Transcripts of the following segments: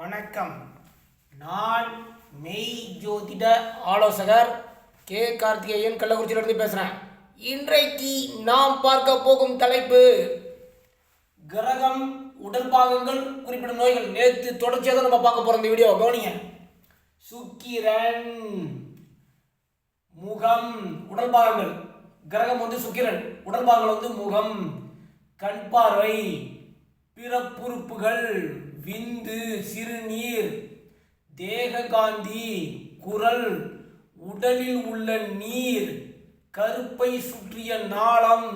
வணக்கம். நான் மெய் ஜோதிட ஆலோசகர் கே. கார்த்திகேயன் கள்ளக்குறிச்சியிலிருந்து பேசுகிறேன் இன்றைக்கு நாம் பார்க்க போகும் தலைப்பு கிரகம் உடல் பாகங்கள் குறிப்பிடும் நோய்கள். நேற்று தொடர்ச்சியாக தான் நம்ம பார்க்க போகிறோம் இந்த வீடியோ கவனிங்க. சுக்கிரன் முகம் உடல் பாகங்கள். கிரகம் வந்து சுக்கிரன் உடல் பாகங்கள் வந்து முகம். கண் பார்வை பிறப்புறுப்புகள். விந்து சிறுநீர் தேககாந்தி குரல் உடலில் உள்ள நீர் கருப்பை சுற்றிய நாளம்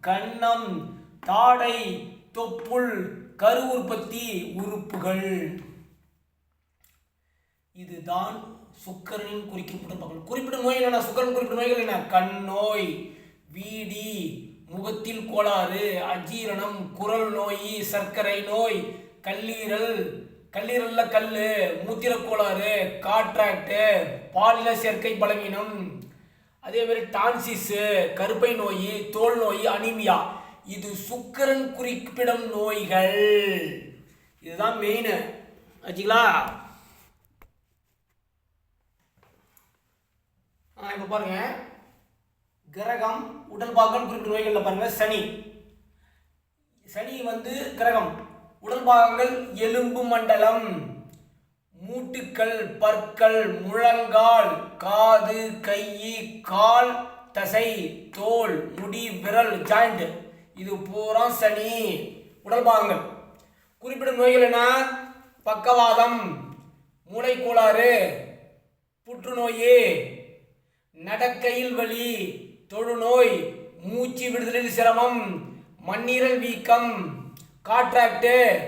கன்னம் தாடை தொப்புள் கரு உற்பத்தி உறுப்புகள். இதுதான் சுக்கரனின் குறிக்கப்பட்ட பகல் குறிப்பிட்ட நோய் என்ன சுக்கரன் குறிப்பிட்ட நோய்கள் என்ன? கண் நோய் வீடி முகத்தில் கோளாறு அஜீரணம் குரல் நோய் சர்க்கரை நோய் கல்லீரல். கல்லீரல்ல கல் மூத்திரக் கோளாறு காட்ராக்டு பாலின சேர்க்கை பலவீனம். அதே மாதிரி டான்சிஸு கருப்பை நோய் தோல் நோய் அனிமியா. இது சுக்கரன் குறிப்பிடும் நோய்கள். இதுதான் மெயின் ஆச்சுங்களா? ஆ இப்போ பாருங்க. கிரகம் உடல் பாகம் குறிப்பிட்ட நோய்களில் பாருங்க சனி. சனி வந்து கிரகம். உடல் பாகங்கள் எலும்பு மண்டலம் மூட்டுக்கள் பற்கள் முழங்கால் காது கை கால் தசை தோல் முடி விரல் ஜாயிண்ட் இது பூரா சனி. உடல் பாகங்கள் குறிப்பிடும் நோய்கள் என்ன? பக்கவாதம் மூளைக்கோளாறு புற்றுநோய் நடக்கையில் வலி தொழுநோய் மூச்சு விடுதலில் சிரமம் மண்ணீரல் வீக்கம் காட்ராக்டு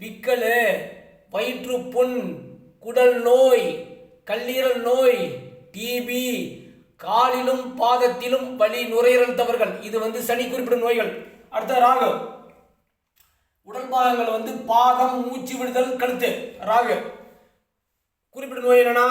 விக்கல் வயிற்றுப்புண் குடல் நோய் கல்லீரல் நோய் டிபி காலிலும் பாதத்திலும் வலி நுரையீரல் தவறுகள். இது வந்து சனி குறிப்பிடும் நோய்கள். அடுத்த ராகு. உடல் பாகங்கள் வந்து பாதம் மூச்சு விடுதல் கழுத்து. ராகு. குறிப்பிட்ட நோய் என்னன்னா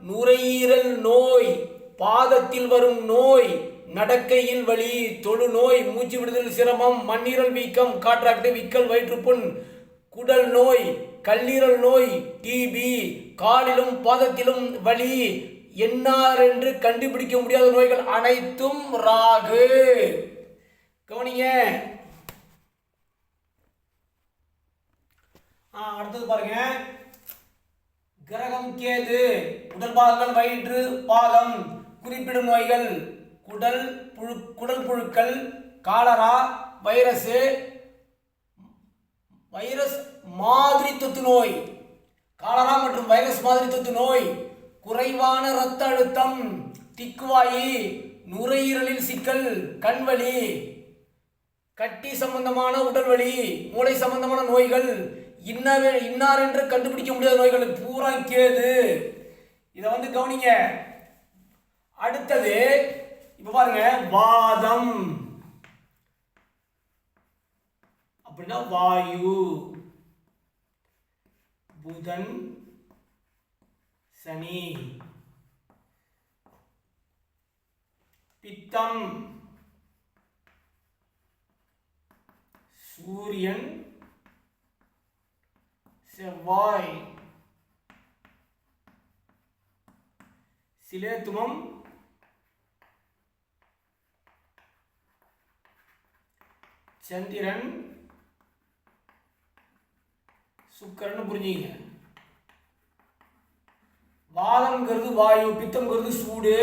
நுரையீரல் நோய் பாதத்தில் வரும் நோய் நடக்கையில் வலி தொழுநோய் மூச்சு விடுதல் சிரமம் மண்ணீரல் வீக்கம் காற்றாக்டு விக்கல் வயிற்றுப்புண் குடல் நோய் கல்லீரல் நோய் டிபி காலிலும் பாதத்திலும் வலி என்னார் என்று கண்டுபிடிக்க முடியாத நோய்கள் அனைத்தும் ராகு. கவனிங்க. ஆ, அடுத்தது பாருங்க. கிரகம் கேது உடல் பாகங்கள் வயிற்று பாதம் குறிப்பிடும் நோய்கள். குடல் புழு குடல் புழுக்கள் காலரா வைரஸ் வைரஸ் மாதிரி தொத்து நோய். காலரா மற்றும் வைரஸ் மாதிரி தொத்து நோய். குறைவான இரத்த அழுத்தம் திக்குவாயி நுரையீரலில் சிக்கல் கண்வலி கட்டி சம்பந்தமான உடல்வலி மூளை சம்பந்தமான நோய்கள் இன்னவே இன்னார் என்று கண்டுபிடிக்க முடியாத நோய்கள் பூரா கேது. இதை வந்து கவனிங்க. அடுத்தது இப்ப பாருங்க வாதம். அப்படின்னா வாயு. புதன் சனி. பித்தம். சூரியன் செவ்வாய். சிலேத்துவம் சந்திரன் சுக்கரன் புரிஞ்சுங்க. வாதம்ங்கிறது வாயு பித்தம்ங்கிறது சூடு.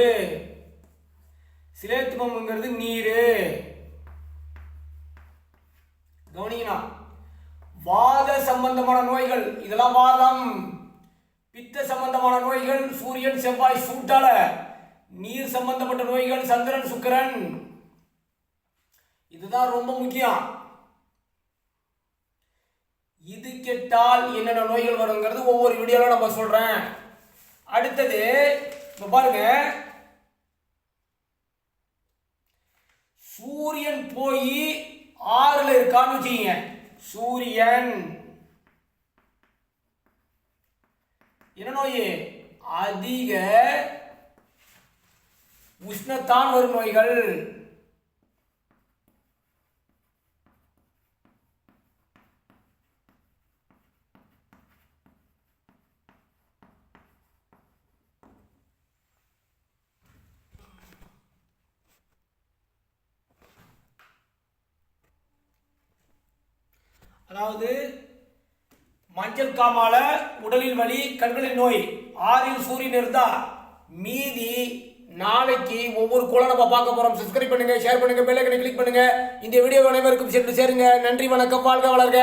சிலேத்துமம்ங்கிறது நீர். கவனிங்கண்ணா. வாத சம்பந்தமான நோய்கள் இதெல்லாம் வாதம். பித்த சம்பந்தமான நோய்கள் சூரியன் செவ்வாய் சூட்டால. நீர் சம்பந்தப்பட்ட நோய்கள் சந்திரன் சுக்கிரன். இதுதான் ரொம்ப முக்கியம். இது கெட்டால் என்னென்ன நோய்கள் வருங்கிறது ஒவ்வொரு வீடியோவில் நம்ம சொல்கிறேன் அடுத்தது இப்போ பாருங்க. சூரியன் போய் ஆறுல இருக்கான்னு வச்சுக்கீங்க. சூரியன். என்ன நோய்? அதிக உஷ்ணத்தான் வரும் நோய்கள். அதாவது மஞ்சள் காமால உடலில் வலி கண்களின் நோய் ஆறில் சூரியன் இருந்தா மீதி நாளைக்கு ஒவ்வொரு கோளை நம்ம பார்க்க போறோம். சப்ஸ்கிரைப் பண்ணுங்க ஷேர் பண்ணுங்க பெல்லைக்கனை கிளிக் பண்ணுங்க. இந்த வீடியோ அனைவருக்கும் சென்று சேருங்க. நன்றி வணக்கம் வாழ்க வளர்க.